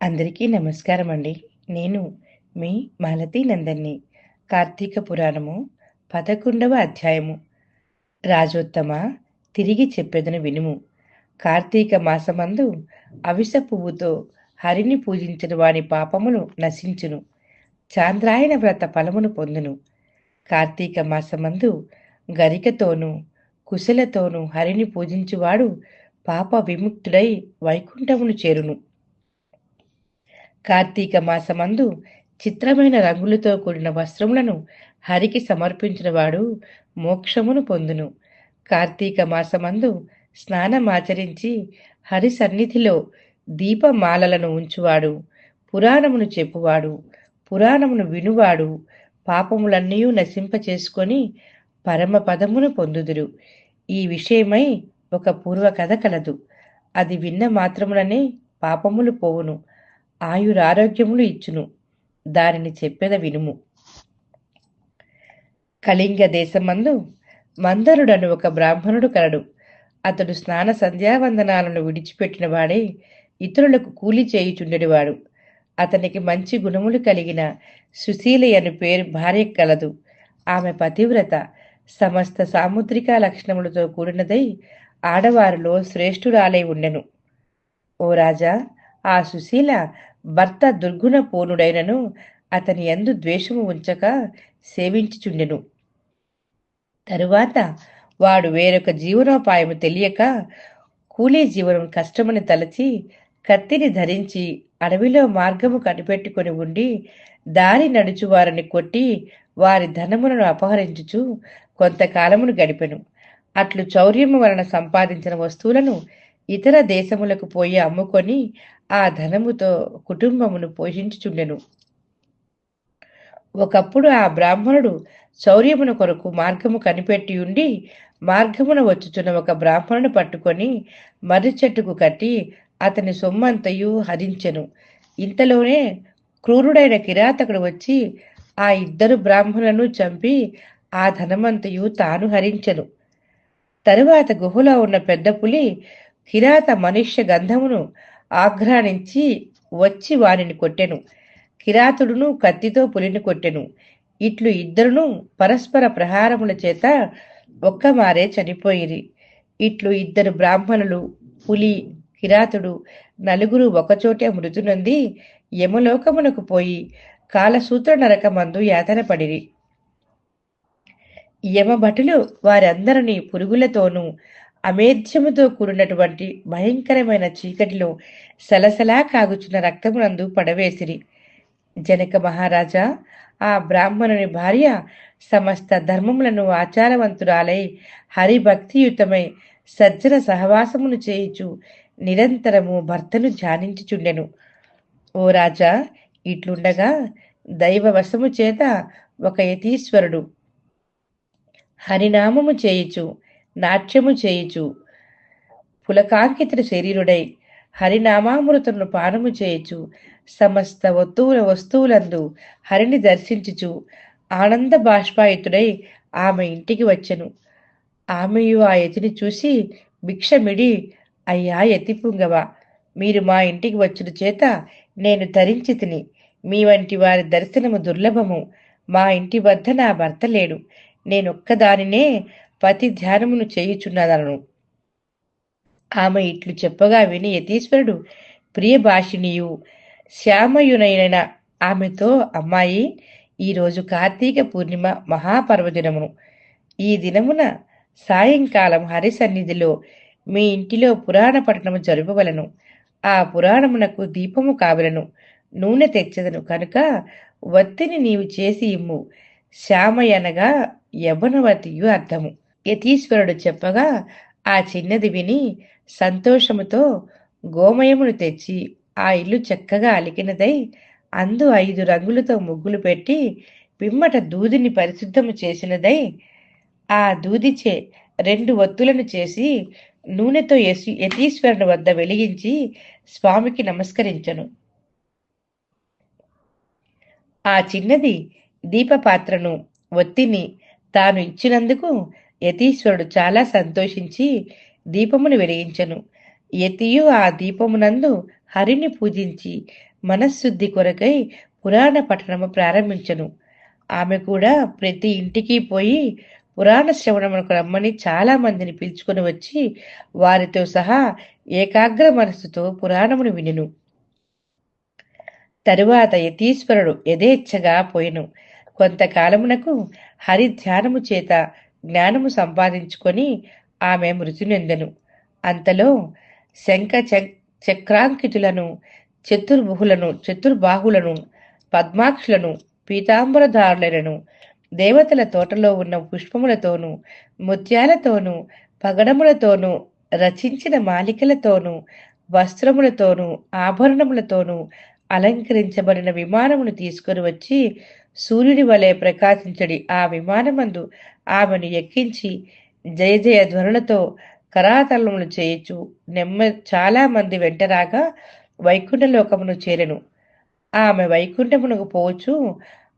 అందరికీ నమస్కారం అండి. నేను మీ మాలతీ నందన్ని. కార్తీక పురాణము 11వ అధ్యాయము. రాజోత్తమ తిరిగి చెప్పేదను వినుము. కార్తీక మాసమందు అవిస పువ్వుతో హరిని పూజించిన వాని పాపములు నశించును. చాంద్రాయణ వ్రత ఫలమును పొందును. కార్తీక మాసమందు గరికతోనూ, కుశలతోనూ హరిని పూజించువాడు పాప విముక్తుడై వైకుంఠమును చేరును. కార్తీక మాసమందు చిత్రమైన రంగులతో కూడిన వస్త్రములను హరికి సమర్పించినవాడు మోక్షమును పొందును. కార్తీక మాసమందు స్నానమాచరించి హరి సన్నిధిలో దీపమాలలను ఉంచువాడు, పురాణమును చెప్పువాడు, పురాణమును వినువాడు పాపములన్నీయు నశింపచేసుకొని పరమపదమును పొందుదురు. ఈ విషయమై ఒక పూర్వకథ కలదు. అది విన్న మాత్రముననే పాపములు పోవును. ఆయురారోగ్యములు ఇచ్చును. దానిని చెప్పెద వినుము. కళింగ దేశమందు మందరుడను ఒక బ్రాహ్మణుడు కలడు. అతడు స్నాన సంధ్యావందనాలను విడిచిపెట్టిన వాడే ఇతరులకు కూలి చేయుచుండెడివాడు. అతనికి మంచి గుణములు కలిగిన సుశీలి అని పేరు భార్య కలదు. ఆమె పతివ్రత. సమస్త సాముద్రిక లక్షణములతో కూడినదై ఆడవారిలో శ్రేష్ఠురాలై ఉండెను. ఓ రాజా ఆ సుశీల భర్త దుర్గుణ పూర్ణుడైనను అతని ఎందు ద్వేషము ఉంచక సేవించుచుండెను. తరువాత వాడు వేరొక జీవనోపాయము తెలియక కూలీ జీవనం కష్టమని తలచి కత్తిని ధరించి అడవిలో మార్గము కనిపెట్టుకొని ఉండి దారి నడుచువారిని కొట్టి వారి ధనములను అపహరించుచు కొంతకాలమును గడిపెను. అట్లు చౌర్యము వలన సంపాదించిన వస్తువులను ఇతర దేశములకు పోయి అమ్ముకొని ఆ ధనముతో కుటుంబమును పోషించుచుండెను. ఒకప్పుడు ఆ బ్రాహ్మణుడు శౌర్యమున కొరకు మార్గము కనిపెట్టి ఉండి మార్గమున వచ్చుచున్న ఒక బ్రాహ్మణుని పట్టుకొని మర్రి చెట్టుకు కట్టి అతని సొమ్మంతయు హరించెను. ఇంతలోనే క్రూరుడైన కిరాతకుడు వచ్చి ఆ ఇద్దరు బ్రాహ్మణులను చంపి ఆ ధనమంతయు తాను హరించెను. తరువాత గుహలో ఉన్న పెద్ద పులి కిరాత మనుష్య గంధమును ఆఘ్రాణించి వచ్చి వారిని కొట్టెను. కిరాతుడును కత్తితో పులిని కొట్టెను. ఇట్లు ఇద్దరును పరస్పర ప్రహారముల చేత ఒక్కమారే చనిపోయిరి. ఇట్లు ఇద్దరు బ్రాహ్మణులు, పులి, కిరాతుడు నలుగురు ఒకచోటే మృతునంది యమలోకమునకు పోయి కాలసూత్ర నరకమందు యాతనపడిరి. యమభటులు వారందరినీ పురుగులతోనూ అమేధ్యముతో కూడినటువంటి భయంకరమైన చీకటిలో సలసలా కాగుచున్న రక్తమునందు పడవేసిరి. జనక మహారాజా ఆ బ్రాహ్మణుని భార్య సమస్త ధర్మములను ఆచారవంతురాలై హరిభక్తియుతమై సజ్జన సహవాసమును చేయుచు నిరంతరము భర్తను ధ్యానించుచుండెను. ఓ రాజా ఇట్లుండగా దైవవశము చేత ఒక యతీశ్వరుడు హరినామము చేయుచు నాట్యము చేయుచు పులకాంకితుడు శరీరుడై హరినామామృతను పానము చేయుచు సమస్త వస్తువుల వస్తువులందు హరిని దర్శించుచు ఆనంద బాష్పాయుతుడై ఆమె ఇంటికి వచ్చెను. ఆమెయు ఆ యతిని చూసి భిక్షమిడి అయ్యా యతిపుంగవ మీరు మా ఇంటికి వచ్చిన చేత నేను తరించితిని. మీ వంటి వారి దర్శనము దుర్లభము. మా ఇంటి వద్ద నా భర్త లేడు. నేనొక్కదానినే పతి ధ్యానమును చేయుచున్నదలను ఆమె ఇట్లు చెప్పగా విని యతీశ్వరుడు ప్రియభాషిణియు శ్యామయునైన ఆమెతో అమ్మాయి ఈరోజు కార్తీక పూర్ణిమ మహాపర్వదినమును ఈ దినమున సాయంకాలం హరి సన్నిధిలో మీ ఇంటిలో పురాణ పఠనము జరుపవలను ఆ పురాణమునకు దీపము కావలెను. నూనె తెచ్చదను కనుక వత్తిని నీవు చేసి ఇమ్ము. శ్యామయనగా యవనవతియు అర్థము. యతీశ్వరుడు చెప్పగా ఆ చిన్నది విని సంతోషముతో గోమయమును తెచ్చి ఆ ఇల్లు చక్కగా అలికినదై అందు ఐదు రంగులతో ముగ్గులు పెట్టి పిమ్మట దూదిని పరిశుద్ధము చేసినదై ఆ దూదిచే రెండు ఒత్తులను చేసి నూనెతో యతీశ్వరుని వద్ద వెలిగించి స్వామికి నమస్కరించను. ఆ చిన్నది దీపపాత్రను, ఒత్తిని తాను ఇచ్చినందుకు యతీశ్వరుడు చాలా సంతోషించి దీపమును వెలిగించను. యతియు ఆ దీపమునందు హరిని పూజించి మనశ్శుద్ధి కొరకై పురాణ పఠనము ప్రారంభించను. ఆమె కూడా ప్రతి ఇంటికి పోయి పురాణ శ్రవణమునకు రమ్మని చాలా మందిని పిలుచుకొని వచ్చి వారితో సహా ఏకాగ్ర మనస్సుతో పురాణమును వినును. తరువాత యతీశ్వరుడు యథేచ్ఛగా పోయిను. కొంతకాలమునకు హరి ధ్యానము చేత జ్ఞానము సంపాదించుకొని ఆమె మృతినెందెను అంతలో శంఖ చ- చక్రాంకితులను చతుర్బుహులను చతుర్బాహులను పద్మాక్షులను పీతాంబరధారులను దేవతల తోటలో ఉన్న పుష్పములతోనూ ముత్యాలతోనూ పగడములతోనూ రచించిన మాలికలతోనూ వస్త్రములతోనూ ఆభరణములతోనూ అలంకరించబడిన విమానమును తీసుకొని వచ్చి సూర్యుడి వలె ప్రకాశించడి ఆ విమానమందు ఆమెను ఎక్కించి జయ జయ ధ్వనులతో కరాతలములు చేయొచ్చు నెమ్మ చాలా మంది వెంటరాగా వైకుంఠలోకమును చేరెను. ఆమె వైకుంఠమునకు పోవచ్చు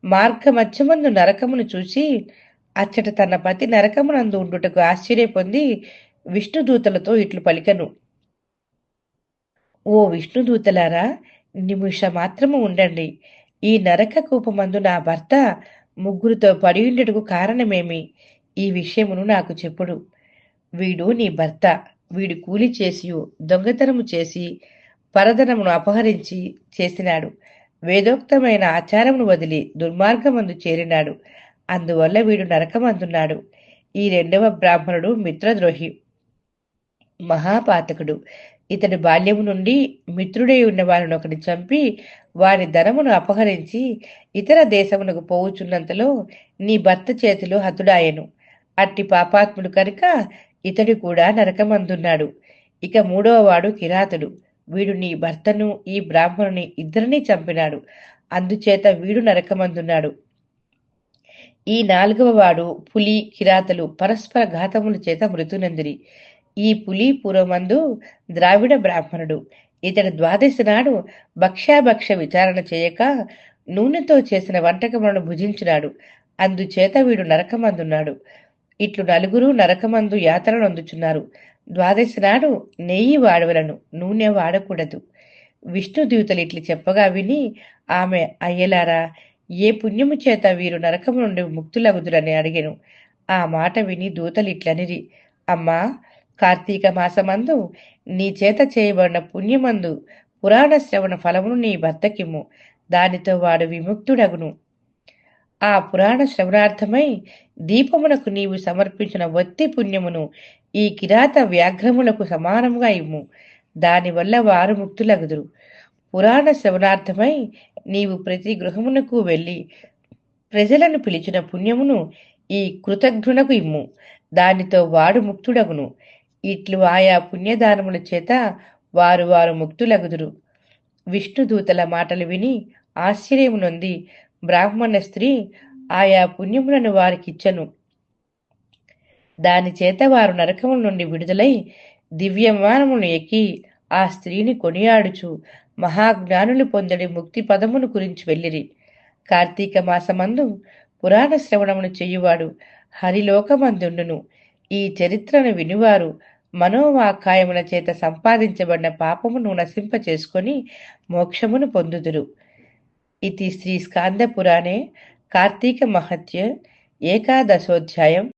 మార్గమధ్యమందు నరకమును చూసి అచ్చట తన పతి నరకమునందు ఉండుటకు ఆశ్చర్య పొంది విష్ణుదూతలతో ఇట్లు పలికను. ఓ విష్ణుదూతలారా నిమిష మాత్రము ఉండండి. ఈ నరక కూపమందు నా భర్త ముగ్గురితో పడి ఉండటకు కారణమేమి? ఈ విషయమును నాకు చెప్పుడు. వీడు నీ భర్త. వీడు కూలి చేసి దొంగతనము చేసి పరధనమును అపహరించి చేసినాడు. వేదోక్తమైన ఆచారమును వదిలి దుర్మార్గమందు చేరినాడు. అందువల్ల వీడు నరకమందున్నాడు. ఈ రెండవ బ్రాహ్మణుడు మిత్రద్రోహి. మహాపాతకుడు. ఇతడు బాల్యము నుండి మిత్రుడై ఉన్న వారిని ఒకటి చంపి వారి ధనమును అపహరించి ఇతర దేశమునకు పోవుచున్నంతలో నీ భర్త చేతిలో హతుడాయెను. అట్టి పాపాత్ముడు కనుక ఇతడు కూడా నరకమందున్నాడు. ఇక మూడవ వాడు కిరాతుడు. వీడు నీ భర్తను ఈ బ్రాహ్మణుని ఇద్దరిని చంపినాడు. అందుచేత వీడు నరకమందున్నాడు. ఈ నాలుగవ వాడు పులి కిరాతలు పరస్పర ఘాతముల చేత మృతునందిరి. ఈ పులి పూర్వమందు ద్రావిడ బ్రాహ్మణుడు. ఇతడు ద్వాదశి నాడు భక్ష్యాభక్ష విచారణ చేయక నూనెతో చేసిన వంటకములను భుజించినాడు. అందుచేత వీడు నరకమందున్నాడు. ఇట్లు నలుగురు నరకమందు యాతనను అందుచున్నారు. ద్వాదశి నాడు నెయ్యి వాడవలను నూనె వాడకూడదు. విష్ణు దేవతలు ఇట్లు చెప్పగా విని ఆమె అయ్యలారా ఏ పుణ్యము చేత వీరు నరకము నుండి ముక్తులగుదురని అడిగాను. ఆ మాట విని దూతలు ఇట్లనిరి అమ్మా కార్తీక మాసమందు నీ చేత చేయబడిన పుణ్యమందు పురాణ శ్రవణ ఫలమును నీ భర్తకిమ్ము దానితో వాడు విముక్తుడగును. ఆ పురాణ శ్రవణార్థమై దీపమునకు నీవు సమర్పించిన వత్తి పుణ్యమును ఈ కిరాత వ్యాఘ్రములకు సమానముగా ఇమ్ము. దానివల్ల వారు ముక్తులగుదురు. పురాణ శ్రవణార్థమై నీవు ప్రతి గృహమునకు వెళ్ళి ప్రజలను పిలిచిన పుణ్యమును ఈ కృతజ్ఞునకు ఇమ్ము. దానితో వాడు ముక్తుడగును. ఇట్లు ఆయా పుణ్యదానముల చేత వారు వారు ముక్తులగుదురు. విష్ణుదూతల మాటలు విని ఆశ్చర్యము నొంది బ్రాహ్మణ స్త్రీ ఆయా పుణ్యములను వారికిచ్చను. దాని చేత వారు నరకముల నుండి విడుదలై దివ్యమానమును ఎక్కి ఆ స్త్రీని కొనియాడుచు మహాజ్ఞానులు పొందడి ముక్తి పదమును గురించి వెళ్ళిరి. కార్తీక మాసమందు పురాణ శ్రవణమును చెయ్యువాడు హరిలోకమందుండును. ఈ చరిత్రను వినివారు. మనోవాకాయముల చేత సంపాదించబడిన పాపమును నశింప చేసుకొని మోక్షమును పొందుదురు. ఇది శ్రీ స్కాంద పురాణే కార్తీక మహత్య ఏకాదశోధ్యాయం